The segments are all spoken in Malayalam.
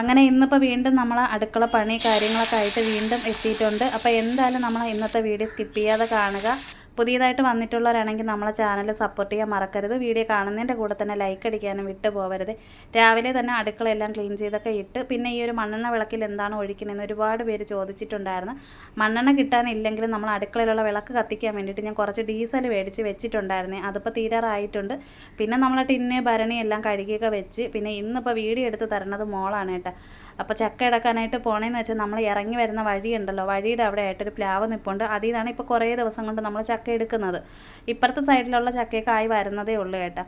അങ്ങനെ ഇന്നിപ്പോൾ വീണ്ടും നമ്മൾ അടുക്കള പണി കാര്യങ്ങളൊക്കെ ആയിട്ട് വീണ്ടും എത്തിയിട്ടുണ്ട്. അപ്പോൾ എന്തായാലും നമ്മൾ ഇന്നത്തെ വീഡിയോ സ്കിപ്പ് ചെയ്യാതെ കാണുക. പുതിയതായിട്ട് വന്നിട്ടുള്ളവരാണെങ്കിൽ നമ്മളെ ചാനൽ സപ്പോർട്ട് ചെയ്യാൻ മറക്കരുത്. വീഡിയോ കാണുന്നതിന്റെ കൂടെ തന്നെ ലൈക്ക് അടിക്കാനും വിട്ടു പോകരുത് രാവിലെ തന്നെ അടുക്കളയെല്ലാം ക്ലീൻ ചെയ്തൊക്കെ ഇട്ട് പിന്നെ ഈ ഒരു മണ്ണെണ്ണ വിളക്കിൽ എന്താണ് ഒഴിക്കുന്നതെന്ന് ഒരുപാട് പേര് ചോദിച്ചിട്ടുണ്ടായിരുന്നു. മണ്ണെണ്ണ കിട്ടാനില്ലെങ്കിലും നമ്മൾ അടുക്കളയിലുള്ള വിളക്ക് കത്തിക്കാൻ വേണ്ടിയിട്ട് ഞാൻ കുറച്ച് ഡീസൽ മേടിച്ച് വെച്ചിട്ടുണ്ടായിരുന്നേ. അതിപ്പോൾ തീരാറായിട്ടുണ്ട്. പിന്നെ നമ്മളെ ടിന്ന് ഭരണി എല്ലാം കഴുകിയൊക്കെ വെച്ച് പിന്നെ ഇന്നിപ്പോൾ വീഡിയോ എടുത്ത് തരണത് മോളാണ് കേട്ടോ. അപ്പോൾ ചക്ക ഇടക്കാനായിട്ട് പോണേന്ന് വെച്ചാൽ നമ്മൾ ഇറങ്ങി വരുന്ന വഴിയുണ്ടല്ലോ. വഴിയുടെ അവിടെ ആയിട്ടൊരു പ്ലാവ് നിൽപ്പുണ്ട് അതിൽ നിന്നാണ് ഇപ്പോൾ കുറേ ദിവസം കൊണ്ട് നമ്മൾ ചക്ക എടുക്കുന്നത്. ഇപ്പുറത്തെ സൈഡിലുള്ള ചക്കയൊക്കെ ആയി വരുന്നതേ ഉള്ളൂ കേട്ടോ.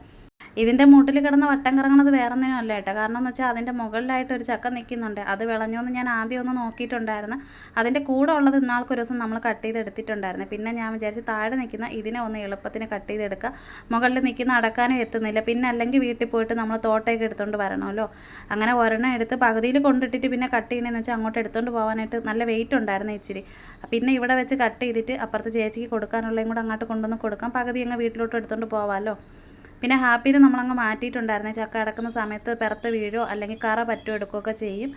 ഇതിന്റെ മൂട്ടിൽ കിടന്ന് വട്ടം കറങ്ങണത് വേറെ ഒന്നിനും അല്ല കേട്ടോ. കാരണം എന്ന് വെച്ചാൽ അതിന്റെ മുകളിലായിട്ട് ഒരു ചക്ക നിൽക്കുന്നുണ്ട് അത് വിളഞ്ഞോന്ന് ഞാൻ ആദ്യം ഒന്ന് നോക്കിയിട്ടുണ്ടായിരുന്നു. അതിന്റെ കൂടെ ഉള്ളത് ഇന്നാൾക്ക് ഒരു ദിവസം നമ്മൾ കട്ട് ചെയ്ത് എടുത്തിട്ടുണ്ടായിരുന്നു. പിന്നെ ഞാൻ വിചാരിച്ച് താഴെ നിൽക്കുന്ന ഇതിനെ ഒന്ന് എളുപ്പത്തിന് കട്ട് ചെയ്തെടുക്കുക മുകളിൽ നിൽക്കുന്ന അടക്കാനും എത്തുന്നില്ല. പിന്നെ അല്ലെങ്കിൽ വീട്ടിൽ പോയിട്ട് നമ്മൾ തോട്ടയൊക്കെ എടുത്തുകൊണ്ട് വരണമല്ലോ. അങ്ങനെ ഒരെണ്ണം എടുത്ത് പകുതിയിൽ കൊണ്ടിട്ടിട്ട് പിന്നെ കട്ട് ചെയ്യണമെന്ന് വെച്ചാൽ അങ്ങോട്ട് എടുത്തുകൊണ്ട് പോകാനായിട്ട് നല്ല വെയിറ്റ് ഉണ്ടായിരുന്നു ഇച്ചിരി. പിന്നെ ഇവിടെ വെച്ച് കട്ട് ചെയ്തിട്ട് അപ്പുറത്ത് ചേച്ചിക്ക് കൊടുക്കാനുള്ളതും കൂടെ അങ്ങോട്ട് കൊണ്ടുവന്ന് കൊടുക്കാം. പകുതി അങ്ങ് വീട്ടിലോട്ട് എടുത്തുകൊണ്ട് പോവാമല്ലോ. പിന്നെ ഹാപ്പിയിൽ നമ്മളങ്ങ് മാറ്റിയിട്ടുണ്ടായിരുന്നേ. ചക്ക അടക്കുന്ന സമയത്ത് പിറത്ത് വീഴോ അല്ലെങ്കിൽ കറ പറ്റോ എടുക്കുകയൊക്കെ ചെയ്യും.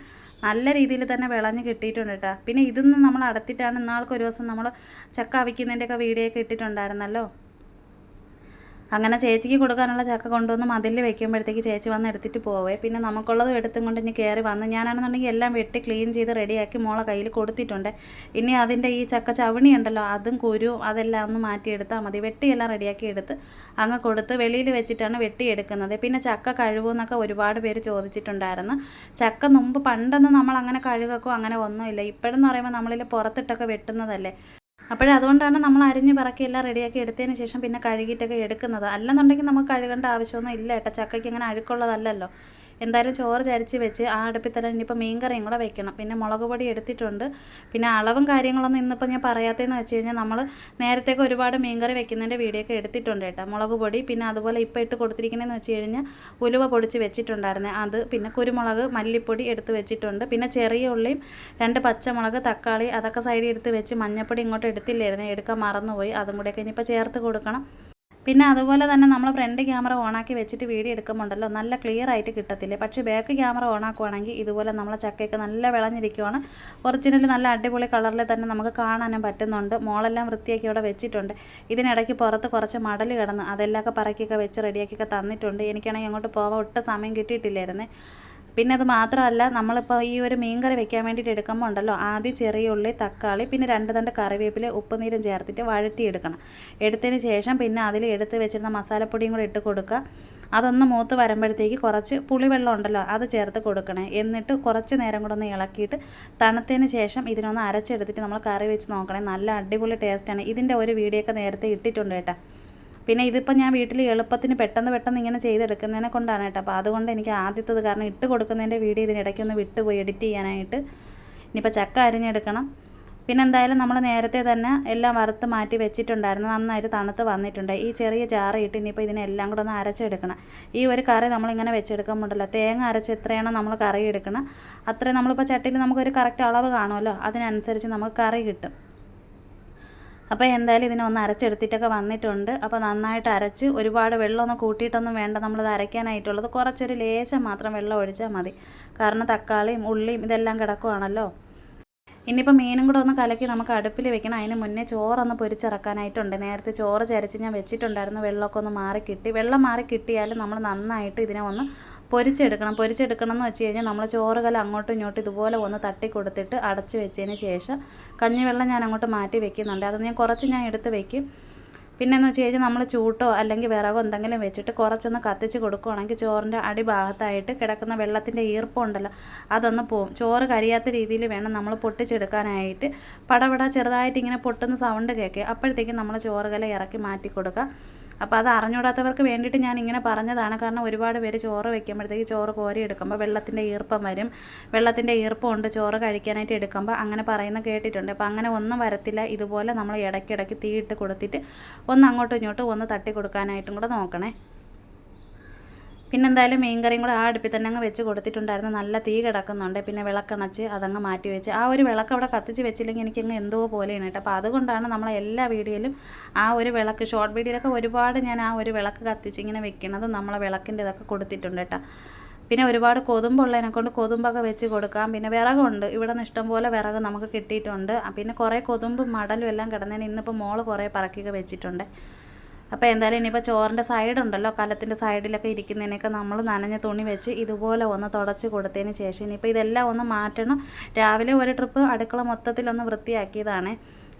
നല്ല രീതിയിൽ തന്നെ വിളഞ്ഞ് കിട്ടിയിട്ടുണ്ട് കേട്ടോ. പിന്നെ ഇതൊന്നും നമ്മൾ അടത്തിയിട്ടാണ് ഇന്നാൾക്ക് ഒരു ദിവസം നമ്മൾ ചക്ക അവിക്കുന്നതിന്റെയൊക്കെ വീഡിയോ ഒക്കെ ഇട്ടിട്ടുണ്ടായിരുന്നല്ലോ. അങ്ങനെ ചേച്ചിക്ക് കൊടുക്കാനുള്ള ചക്ക കൊണ്ടുവന്ന് മതിൽ വെക്കുമ്പോഴത്തേക്ക് ചേച്ചി വന്ന് എടുത്തിട്ട് പോവേ. പിന്നെ നമുക്കുള്ളതും എടുത്തും കൊണ്ട് ഇനി കയറി വന്ന് ഞാനാണെന്നുണ്ടെങ്കിൽ എല്ലാം വെട്ടി ക്ലീൻ ചെയ്ത് റെഡിയാക്കി മോളെ കയ്യിൽ കൊടുത്തിട്ടുണ്ട്. ഇനി അതിന്റെ ഈ ചക്ക ചവണി ഉണ്ടല്ലോ അതും കുരു അതെല്ലാം ഒന്ന് മാറ്റിയെടുത്താൽ മതി. വെട്ടിയെല്ലാം റെഡിയാക്കി എടുത്ത് അങ്ങ് കൊടുത്ത് വെളിയിൽ വെച്ചിട്ടാണ് വെട്ടിയെടുക്കുന്നത്. പിന്നെ ചക്ക കഴുകുമെന്നൊക്കെ ഒരുപാട് പേര് ചോദിച്ചിട്ടുണ്ടായിരുന്നു. ചക്ക മുമ്പ് പണ്ടൊന്നും നമ്മൾ അങ്ങനെ കഴുകക്കോ അങ്ങനെ ഒന്നുമില്ല. ഇപ്പോഴെന്ന് പറയുമ്പോൾ നമ്മളിൽ പുറത്തിട്ടൊക്കെ വെട്ടുന്നതല്ലേ? അപ്പോഴേ അതുകൊണ്ടാണ് നമ്മൾ അരിഞ്ഞ് പറക്കി എല്ലാം റെഡിയാക്കി എടുത്തതിന് ശേഷം പിന്നെ കഴുകിയിട്ടൊക്കെ എടുക്കുന്നത്. അല്ലെന്നുണ്ടെങ്കിൽ നമുക്ക് കഴുകേണ്ട ആവശ്യമൊന്നും ഇല്ല കേട്ടോ. ചക്കയ്ക്ക് അങ്ങനെ അഴുക്കുള്ളതല്ലല്ലോ. എന്തായാലും ചോറ് ചരിച്ച് വെച്ച് ആ അടുപ്പിൽ തന്നെ ഇനിയിപ്പോൾ മീൻ കറിയും കൂടെ വെക്കണം. പിന്നെ മുളക് പൊടി എടുത്തിട്ടുണ്ട്. പിന്നെ അളവും കാര്യങ്ങളൊന്നും ഇന്നിപ്പോൾ ഞാൻ പറയാത്തതെന്ന് വെച്ച് കഴിഞ്ഞാൽ നമ്മൾ നേരത്തേക്ക് ഒരുപാട് മീൻ കറി വെക്കുന്നതിന്റെ വീഡിയോ ഒക്കെ എടുത്തിട്ടുണ്ട് കേട്ടോ. മുളക് പൊടി പിന്നെ അതുപോലെ ഇപ്പോൾ ഇട്ട് കൊടുത്തിരിക്കുന്നതെന്ന് വെച്ച് കഴിഞ്ഞാൽ ഉലുവ പൊടിച്ച് വെച്ചിട്ടുണ്ടായിരുന്നേ. അത് പിന്നെ കുരുമുളക് മല്ലിപ്പൊടി എടുത്ത് വെച്ചിട്ടുണ്ട്. പിന്നെ ചെറിയ ഉള്ളിയും രണ്ട് പച്ചമുളക് തക്കാളി അതൊക്കെ സൈഡിൽ എടുത്ത് വെച്ച് മഞ്ഞപ്പൊടി ഇങ്ങോട്ട് എടുത്തില്ലായിരുന്നു. എടുക്കാൻ മറന്നുപോയി. അതും കൂടെയൊക്കെ ഇനിയിപ്പോൾ ചേർത്ത് കൊടുക്കണം. പിന്നെ അതുപോലെ തന്നെ നമ്മൾ ഫ്രണ്ട് ക്യാമറ ഓണാക്കി വെച്ചിട്ട് വീഡിയോ എടുക്കുമ്പോണ്ടല്ലോ നല്ല ക്ലിയർ ആയിട്ട് കിട്ടത്തില്ലേ? പക്ഷേ ബാക്ക് ക്യാമറ ഓണാക്കുവാണെങ്കിൽ ഇതുപോലെ നമ്മളെ ചക്കയൊക്കെ നല്ല വിളഞ്ഞിരിക്കുവാണ്. ഒറിജിനൽ നല്ല അടിപൊളി കളറിൽ തന്നെ നമുക്ക് കാണാനും പറ്റുന്നുണ്ട്. മോളെല്ലാം വൃത്തിയാക്കി ഇവിടെ വെച്ചിട്ടുണ്ട്. ഇതിനിടയ്ക്ക് പുറത്ത് കുറച്ച് മടൽ കിടന്ന് അതെല്ലാം ഒക്കെ പറക്കിയൊക്കെ വെച്ച് റെഡിയാക്കിയൊക്കെ തന്നിട്ടുണ്ട്. എനിക്കാണെങ്കിൽ അങ്ങോട്ട് പോകാൻ ഒട്ടും സമയം കിട്ടിയിട്ടില്ലായിരുന്നേ. പിന്നെ അത് മാത്രമല്ല നമ്മളിപ്പോൾ ഈ ഒരു മീൻ കറി വെക്കാൻ വേണ്ടിയിട്ട് എടുക്കുമ്പോൾ ഉണ്ടല്ലോ ആദ്യം ചെറിയ ഉള്ളി തക്കാളി പിന്നെ രണ്ട് തണ്ട് കറിവേപ്പില ഉപ്പുനീരും ചേർത്തിട്ട് വഴറ്റിയെടുക്കണം. എടുത്തതിന് ശേഷം പിന്നെ അതിൽ എടുത്ത് വെച്ചിരുന്ന മസാലപ്പൊടിയും കൂടെ ഇട്ട് കൊടുക്കുക. അതൊന്ന് മൂത്ത് വരുമ്പോഴത്തേക്ക് കുറച്ച് പുളിവെള്ളം ഉണ്ടല്ലോ അത് ചേർത്ത് കൊടുക്കണേ. എന്നിട്ട് കുറച്ച് നേരം കൂടെ ഒന്ന് ഇളക്കിയിട്ട് തണുത്തതിന് ശേഷം ഇതിനൊന്ന് അരച്ചെടുത്തിട്ട് നമ്മൾ കറി വെച്ച് നോക്കണേ. നല്ല അടിപൊളി ടേസ്റ്റാണ് ഇതിന്റെ ഒരു വീഡിയോ ഒക്കെ നേരത്തെ ഇട്ടിട്ടുണ്ട് കേട്ടോ. പിന്നെ ഇതിപ്പോൾ ഞാൻ വീട്ടിൽ എളുപ്പത്തിന് പെട്ടെന്ന് പെട്ടെന്ന് ഇങ്ങനെ ചെയ്തെടുക്കുന്നതിനെ കൊണ്ടാണ് കേട്ടോ. അപ്പോൾ അതുകൊണ്ട് എനിക്ക് ആദ്യത്തത് കാരണം ഇട്ട് കൊടുക്കുന്നതിന്റെ വീഡിയോ ഇതിനിടയ്ക്കൊന്ന് വിട്ടുപോയി എഡിറ്റ് ചെയ്യാനായിട്ട്. ഇനിയിപ്പോൾ ചക്ക അരിഞ്ഞെടുക്കണം. പിന്നെ എന്തായാലും നമ്മൾ നേരത്തെ തന്നെ എല്ലാം വറുത്ത് മാറ്റി വെച്ചിട്ടുണ്ടായിരുന്നു. നന്നായിട്ട് തണുത്ത് വന്നിട്ടുണ്ട്. ഈ ചെറിയ ജാറയിട്ട് ഇനിയിപ്പോൾ ഇതിനെല്ലാം കൂടെ ഒന്ന് അരച്ചെടുക്കണം. ഈ ഒരു കറി നമ്മളിങ്ങനെ വെച്ചെടുക്കുമ്പോണ്ടല്ലോ തേങ്ങ അരച്ച് എത്രയാണോ നമ്മൾ കറി എടുക്കണം അത്രയും നമ്മളിപ്പോൾ ചട്ടിയിൽ നമുക്കൊരു കറക്റ്റ് അളവ് കാണുമല്ലോ. അതിനനുസരിച്ച് നമുക്ക് കറി കിട്ടും. അപ്പോൾ എന്തായാലും ഇതിനെ ഒന്ന് അരച്ചെടുത്തിട്ടൊക്കെ വന്നിട്ടുണ്ട്. അപ്പോൾ നന്നായിട്ട് അരച്ച് ഒരുപാട് വെള്ളമൊന്നും കൂട്ടിയിട്ടൊന്നും വേണ്ട നമ്മളിത് അരയ്ക്കാനായിട്ടുള്ളത്. കുറച്ചൊരു ലേശം മാത്രം വെള്ളം ഒഴിച്ചാൽ മതി. കാരണം തക്കാളിയും ഉള്ളിയും ഇതെല്ലാം കിടക്കുവാണല്ലോ. ഇനിയിപ്പോൾ മീനും കൂടെ ഒന്ന് കലക്കി നമുക്ക് അടുപ്പിൽ വെക്കണം. അതിന് മുന്നേ ചോറൊന്ന് പൊരിച്ചിറക്കാനായിട്ടുണ്ട്. നേരത്തെ ചോറ് ചരച്ച് ഞാൻ വെച്ചിട്ടുണ്ടായിരുന്നു. വെള്ളമൊക്കെ ഒന്ന് മാറി കിട്ടി. വെള്ളം മാറി കിട്ടിയാലും നമ്മൾ നന്നായിട്ട് ഇതിനെ ഒന്ന് പൊരിച്ചെടുക്കണം. പൊരിച്ചെടുക്കണം എന്ന് വെച്ച് കഴിഞ്ഞാൽ നമ്മൾ ചോറ് കല അങ്ങോട്ടും ഇങ്ങോട്ടും ഇതുപോലെ ഒന്ന് തട്ടി കൊടുത്തിട്ട് അടച്ച് വെച്ചതിന് ശേഷം കഞ്ഞിവെള്ളം ഞാൻ അങ്ങോട്ട് മാറ്റി വെക്കുന്നുണ്ട്. അത് ഞാൻ കുറച്ച് ഞാൻ എടുത്ത് വെക്കും. പിന്നെ എന്ന് വെച്ച് കഴിഞ്ഞാൽ നമ്മൾ ചൂട്ടോ അല്ലെങ്കിൽ വിറകോ എന്തെങ്കിലും വെച്ചിട്ട് കുറച്ചൊന്ന് കത്തിച്ച് കൊടുക്കുകയാണെങ്കിൽ ചോറിന്റെ അടിഭാഗത്തായിട്ട് കിടക്കുന്ന വെള്ളത്തിന്റെ ഈർപ്പമുണ്ടല്ലോ അതൊന്ന് പോവും. ചോറ് കരിയാത്ത രീതിയിൽ വേണം നമ്മൾ പൊട്ടിച്ചെടുക്കാനായിട്ട്. പടപട ചെറുതായിട്ട് ഇങ്ങനെ പൊട്ടുന്ന സൗണ്ട് കേൾക്കുക അപ്പോഴത്തേക്കും നമ്മൾ ചോറുകല ഇറക്കി മാറ്റി കൊടുക്കുക. അപ്പോൾ അത് അറിഞ്ഞൂടാത്തവർക്ക് വേണ്ടിയിട്ട് ഞാൻ ഇങ്ങനെ പറഞ്ഞതാണ്. കാരണം ഒരുപാട് പേര് ചോറ് വെക്കുമ്പോഴത്തേക്ക് ചോറ് കോരി എടുക്കുമ്പോൾ വെള്ളത്തിന്റെ ഈർപ്പം വരും. വെള്ളത്തിന്റെ ഈർപ്പം ഉണ്ട് ചോറ് കഴിക്കാനായിട്ട് എടുക്കുമ്പോൾ അങ്ങനെ പറയുന്ന കേട്ടിട്ടുണ്ട്. അപ്പോൾ അങ്ങനെ ഒന്നും വരത്തില്ല. ഇതുപോലെ നമ്മൾ ഇടയ്ക്കിടയ്ക്ക് തീയിട്ട് കൊടുത്തിട്ട് ഒന്ന് അങ്ങോട്ടും ഇങ്ങോട്ടും ഒന്ന് തട്ടി കൊടുക്കാനായിട്ടും കൂടെ നോക്കണേ. പിന്നെ എന്തായാലും മീൻ കറിയും കൂടെ ആ അടുപ്പിൽ തന്നെ അങ്ങ് വെച്ച് കൊടുത്തിട്ടുണ്ടായിരുന്നു. നല്ല തീ കിടക്കുന്നുണ്ട്. പിന്നെ വിളക്കണച്ച് അതങ്ങ് മാറ്റി വെച്ച്. ആ ഒരു വിളക്ക് അവിടെ കത്തിച്ച് വെച്ചില്ലെങ്കിൽ എനിക്കങ്ങ് എന്തോ പോലെയാണ് കേട്ടോ. അപ്പോൾ അതുകൊണ്ടാണ് നമ്മളെ എല്ലാ വീഡിയോയിലും ആ ഒരു വിളക്ക് ഷോർട്ട് വീഡിയോയിലൊക്കെ ഒരുപാട് ഞാൻ ആ ഒരു വിളക്ക് കത്തിച്ച് ഇങ്ങനെ വെക്കുന്നത് നമ്മളെ വിളക്കിന്റെ ഇതൊക്കെ കൊടുത്തിട്ടുണ്ട് കേട്ടോ. പിന്നെ ഒരുപാട് കൊതുമ്പുള്ളതിനെ കൊണ്ട് കൊതുമ്പൊക്കെ വെച്ച് കൊടുക്കാം. പിന്നെ വിറകുണ്ട്. ഇവിടെ നിന്ന് ഇഷ്ടംപോലെ വിറക് നമുക്ക് കിട്ടിയിട്ടുണ്ട്. പിന്നെ കുറേ കൊതുമ്പും മടലും എല്ലാം കിടന്നതിന് ഇന്നിപ്പോൾ മോൾ കുറേ പറക്കിയൊക്കെ വെച്ചിട്ടുണ്ട്. അപ്പോൾ എന്തായാലും ഇനിയിപ്പോൾ ചോറിന്റെ സൈഡുണ്ടല്ലോ കലത്തിന്റെ സൈഡിലൊക്കെ ഇരിക്കുന്നതിനൊക്കെ നമ്മൾ നനഞ്ഞ തുണി വെച്ച് ഇതുപോലെ ഒന്ന് തുടച്ച് കൊടുത്തതിന് ശേഷം ഇനിയിപ്പോൾ ഇതെല്ലാം ഒന്ന് മാറ്റണം. രാവിലെ ഒരു ട്രിപ്പ് അടുക്കള മൊത്തത്തിലൊന്ന് വൃത്തിയാക്കിയതാണ്.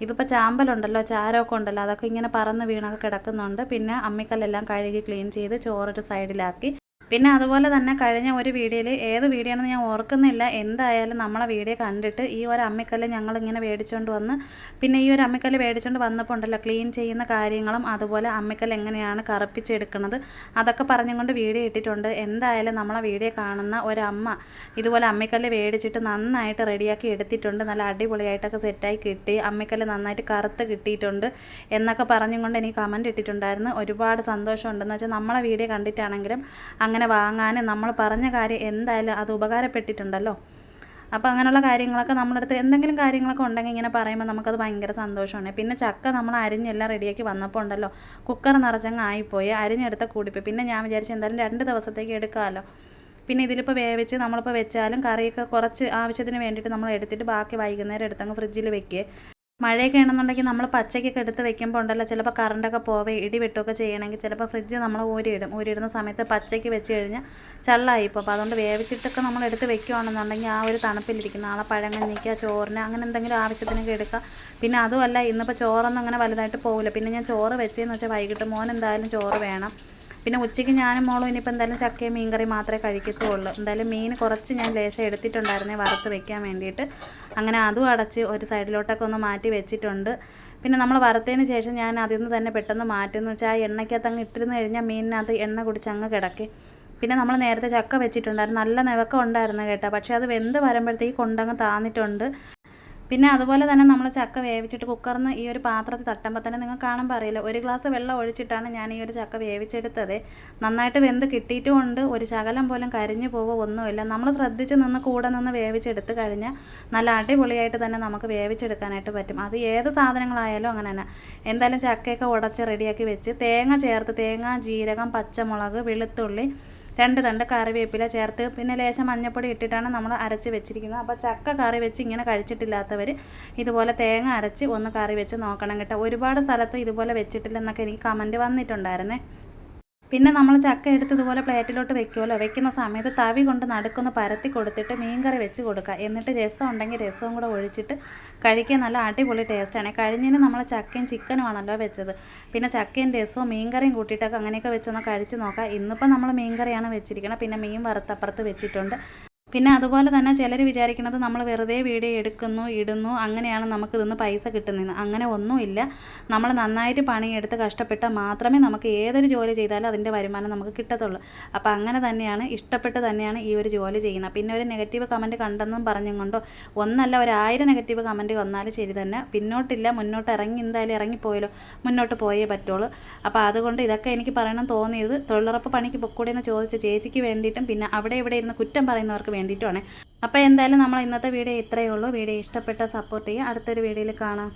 ഇതിപ്പോൾ ചാമ്പലുണ്ടല്ലോ ചാരമൊക്കെ ഉണ്ടല്ലോ അതൊക്കെ ഇങ്ങനെ പറന്ന് വീണൊക്കെ കിടക്കുന്നുണ്ട്. പിന്നെ അമ്മിക്കല്ലെല്ലാം കഴുകി ക്ലീൻ ചെയ്ത് ചോറൊരു സൈഡിലാക്കി പിന്നെ അതുപോലെ തന്നെ കഴിഞ്ഞ ഒരു വീഡിയോയിൽ ഏത് വീഡിയോ ആണെന്ന് ഞാൻ ഓർക്കുന്നില്ല. എന്തായാലും നമ്മളെ വീഡിയോ കണ്ടിട്ട് ഈ ഒരു അമ്മിക്കല്ല് ഞങ്ങൾ ഇങ്ങനെ മേടിച്ചുകൊണ്ട് വന്ന് പിന്നെ ഈ ഒരു അമ്മിക്കല്ല് മേടിച്ചുകൊണ്ട് വന്നപ്പോൾ ഉണ്ടല്ലോ ക്ലീൻ ചെയ്യുന്ന കാര്യങ്ങളും അതുപോലെ അമ്മിക്കല്ല് എങ്ങനെയാണ് കറുപ്പിച്ചെടുക്കുന്നത് അതൊക്കെ പറഞ്ഞുകൊണ്ട് വീഡിയോ ഇട്ടിട്ടുണ്ട്. എന്തായാലും നമ്മളെ വീഡിയോ കാണുന്ന ഒരമ്മ ഇതുപോലെ അമ്മിക്കല്ല് മേടിച്ചിട്ട് നന്നായിട്ട് റെഡിയാക്കി എടുത്തിട്ടുണ്ട്. നല്ല അടിപൊളിയായിട്ടൊക്കെ സെറ്റായി കിട്ടി. അമ്മിക്കല്ല് നന്നായിട്ട് കറുത്ത് കിട്ടിയിട്ടുണ്ട് എന്നൊക്കെ പറഞ്ഞുകൊണ്ട് എനിക്ക് കമന്റ് ഇട്ടിട്ടുണ്ടായിരുന്നു. ഒരുപാട് സന്തോഷമുണ്ടെന്ന് വെച്ചാൽ നമ്മളെ വീഡിയോ കണ്ടിട്ടാണെങ്കിലും അങ്ങനെ വാങ്ങാൻ നമ്മൾ പറഞ്ഞ കാര്യം എന്തായാലും അത് ഉപകാരപ്പെട്ടിട്ടുണ്ടല്ലോ. അപ്പോൾ അങ്ങനെയുള്ള കാര്യങ്ങളൊക്കെ നമ്മളടുത്ത് എന്തെങ്കിലും കാര്യങ്ങളൊക്കെ ഉണ്ടെങ്കിൽ ഇങ്ങനെ പറയുമ്പോൾ നമുക്കത് ഭയങ്കര സന്തോഷമാണ്. പിന്നെ ചക്ക നമ്മൾ അരിഞ്ഞെല്ലാം റെഡിയാക്കി വന്നപ്പോൾ ഉണ്ടല്ലോ കുക്കർ നിറച്ചങ്ങ് ആയിപ്പോയി അരിഞ്ഞെടുത്ത കൂടിപ്പോയി. പിന്നെ ഞാൻ വിചാരിച്ചു എന്തായാലും രണ്ട് ദിവസത്തേക്ക് എടുക്കാമല്ലോ. പിന്നെ ഇതിലിപ്പോൾ വേവിച്ച് നമ്മളിപ്പോൾ വെച്ചാലും കറിയൊക്കെ കുറച്ച് ആവശ്യത്തിന് വേണ്ടിയിട്ട് നമ്മൾ എടുത്തിട്ട് ബാക്കി വൈകുന്നേരം എടുത്തങ്ങ് ഫ്രിഡ്ജിൽ വെക്കുക. മഴയൊക്കെ ആണെന്നുണ്ടെങ്കിൽ നമ്മൾ പച്ചയ്ക്കൊക്കെ എടുത്ത് വെക്കുമ്പോൾ ഉണ്ടല്ലോ ചിലപ്പോൾ കറണ്ടൊക്കെ പോവേ ഇടി വെട്ടുമൊക്കെ ചെയ്യണമെങ്കിൽ ചിലപ്പോൾ ഫ്രിഡ്ജ് നമ്മൾ ഊരിയിടും. ഊരിയിടുന്ന സമയത്ത് പച്ചയ്ക്ക് വെച്ച് കഴിഞ്ഞാൽ ചള്ളായി ഇപ്പോൾ അപ്പോൾ അതുകൊണ്ട് വേവിച്ചിട്ടൊക്കെ നമ്മൾ എടുത്ത് വെക്കുകയാണെന്നുണ്ടെങ്കിൽ ആ ഒരു തണുപ്പിലിരിക്കും. നാളെ പഴങ്കഞ്ഞിക്ക് ചോറിന് അങ്ങനെ എന്തെങ്കിലും ആവശ്യത്തിനൊക്കെ എടുക്കുക. പിന്നെ അതുമല്ല ഇന്നിപ്പോൾ ചോറൊന്നും അങ്ങനെ വലുതായിട്ട് പോകില്ല പിന്നെ ഞാൻ ചോറ് വെച്ചതെന്ന് വെച്ചാൽ വൈകിട്ട് മോൻ എന്തായാലും ചോറ് വേണം. പിന്നെ ഉച്ചയ്ക്ക് ഞാനും മോളും ഇനിയിപ്പോൾ എന്തായാലും ചക്കയും മീൻകറി മാത്രമേ കഴിക്കത്തുള്ളൂ. എന്തായാലും മീൻ കുറച്ച് ഞാൻ ലേശം എടുത്തിട്ടുണ്ടായിരുന്നേ വറുത്ത് വെക്കാൻ വേണ്ടിയിട്ട്. അങ്ങനെ അതും അടച്ച് ഒരു സൈഡിലോട്ടൊക്കെ ഒന്ന് മാറ്റി വെച്ചിട്ടുണ്ട്. പിന്നെ നമ്മൾ വറുത്തതിന് ശേഷം ഞാൻ അതിൽ നിന്ന് തന്നെ പെട്ടെന്ന് മാറ്റുമെന്ന് വെച്ചാൽ ആ എണ്ണയ്ക്കകത്ത് അങ്ങ് ഇട്ടിരുന്ന് കഴിഞ്ഞാൽ മീനിനകത്ത് എണ്ണ കുടിച്ച് അങ്ങ് കിടക്കി. പിന്നെ നമ്മൾ നേരത്തെ ചക്ക വെച്ചിട്ടുണ്ടായിരുന്നു. നല്ല നിവക്കം ഉണ്ടായിരുന്നു കേട്ടോ. പക്ഷേ അത് വെന്ത് വരുമ്പോഴത്തേക്ക് കൊണ്ടങ്ങ് താന്നിട്ടുണ്ട്. പിന്നെ അതുപോലെ തന്നെ നമ്മൾ ചക്ക വേവിച്ചിട്ട് കുക്കറിൽ ഈ ഒരു പാത്രത്തിൽ തട്ടുമ്പോൾ തന്നെ നിങ്ങൾ കാണുമ്പോൾ അറിയില്ല. ഒരു ഗ്ലാസ് വെള്ളം ഒഴിച്ചിട്ടാണ് ഞാൻ ഈ ഒരു ചക്ക വേവിച്ചെടുത്തത്. നന്നായിട്ട് വെന്ത് കിട്ടിയിട്ടുമുണ്ട്. ഒരു ശകലം പോലും കരിഞ്ഞു പോവോ ഒന്നുമില്ല. നമ്മൾ ശ്രദ്ധിച്ച് നിന്ന് കൂടെ നിന്ന് വേവിച്ചെടുത്ത് കഴിഞ്ഞാൽ നല്ല അടിപൊളിയായിട്ട് തന്നെ നമുക്ക് വേവിച്ചെടുക്കാനായിട്ട് പറ്റും. അത് ഏത് സാധനങ്ങളായാലും അങ്ങനെ തന്നെ. എന്തായാലും ചക്കയൊക്കെ ഉടച്ച് റെഡിയാക്കി വെച്ച് തേങ്ങ ചേർത്ത് തേങ്ങ ജീരകം പച്ചമുളക് വെളുത്തുള്ളി രണ്ട് തണ്ട് കറിവേപ്പില ചേർത്ത് പിന്നെ ലേശം മഞ്ഞപ്പൊടി ഇട്ടിട്ടാണ് നമ്മൾ അരച്ച് വെച്ചിരിക്കുന്നത്. അപ്പോൾ ചക്ക കറി വെച്ച് ഇങ്ങനെ കഴിച്ചിട്ടില്ലാത്തവർ ഇതുപോലെ തേങ്ങ അരച്ച് ഒന്ന് കറി വെച്ച് നോക്കണം കേട്ടോ. ഒരുപാട് സ്ഥലത്ത് ഇതുപോലെ വെച്ചിട്ടില്ലെന്നൊക്കെ എനിക്ക് കമന്റ് വന്നിട്ടുണ്ടായിരുന്നേ. പിന്നെ നമ്മൾ ചക്ക എടുത്ത് ഇതുപോലെ പ്ലേറ്റിലോട്ട് വെക്കുമല്ലോ. വെക്കുന്ന സമയത്ത് തവി കൊണ്ട് നടുക്കൊന്ന് പരത്തി കൊടുത്തിട്ട് മീൻകറി വെച്ച് കൊടുക്കുക. എന്നിട്ട് രസം ഉണ്ടെങ്കിൽ രസവും കൂടെ ഒഴിച്ചിട്ട് കഴിക്കാൻ നല്ല അടിപൊളി ടേസ്റ്റാണ് കഴിഞ്ഞതിന് നമ്മൾ ചക്കയും ചിക്കനും ആണല്ലോ വെച്ചത്. പിന്നെ ചക്കയും രസവും മീൻകറിയും കൂട്ടിയിട്ടൊക്കെ അങ്ങനെയൊക്കെ വെച്ചൊന്ന് കഴിച്ച് നോക്കാം. ഇന്നിപ്പോൾ നമ്മൾ മീൻകറിയാണ് വെച്ചിരിക്കുന്നത് പിന്നെ മീൻ വറുത്തപ്പുറത്ത് വെച്ചിട്ടുണ്ട്. പിന്നെ അതുപോലെ തന്നെ ചിലർ വിചാരിക്കുന്നത് നമ്മൾ വെറുതെ വീഡിയോ എടുക്കുന്നു ഇടുന്നു അങ്ങനെയാണ് നമുക്ക് ഇതൊന്ന് പൈസ കിട്ടുന്നതെന്ന്. അങ്ങനെ ഒന്നുമില്ല. നമ്മൾ നന്നായിട്ട് പണിയെടുത്ത് കഷ്ടപ്പെട്ടാൽ മാത്രമേ നമുക്ക് ഏതൊരു ജോലി ചെയ്താലും അതിന്റെ വരുമാനം നമുക്ക് കിട്ടത്തുള്ളൂ. അപ്പോൾ അങ്ങനെ തന്നെയാണ് ഇഷ്ടപ്പെട്ട് തന്നെയാണ് ഈ ഒരു ജോലി ചെയ്യുന്നത്. പിന്നെ ഒരു നെഗറ്റീവ് കമന്റ് കണ്ടെന്നും പറഞ്ഞും കൊണ്ടോ ഒന്നല്ല ഒരു ആയിരം നെഗറ്റീവ് കമന്റ് വന്നാലും ശരി തന്നെ. പിന്നോട്ടില്ല മുന്നോട്ട് ഇറങ്ങി എന്തായാലും ഇറങ്ങിപ്പോയല്ലോ മുന്നോട്ട് പോയേ പറ്റുള്ളൂ. അപ്പോൾ അതുകൊണ്ട് ഇതൊക്കെ എനിക്ക് പറയണം തോന്നിയത് തൊഴിലുറപ്പ് പണിക്ക് പൊക്കൂടെ എന്ന് ചോദിച്ച ചേച്ചിക്ക് വേണ്ടിയിട്ടും പിന്നെ അവിടെ ഇവിടെ ഇരുന്ന് കുറ്റം പറയുന്നവർക്ക് വേണ്ടിയിട്ടുമാണ് അപ്പോൾ എന്തായാലും നമ്മൾ ഇന്നത്തെ വീഡിയോ ഇത്രയേ ഉള്ളൂ. വീഡിയോ ഇഷ്ടപ്പെട്ട സപ്പോർട്ട് ചെയ്യുക. അടുത്തൊരു വീഡിയോയിൽ കാണാം.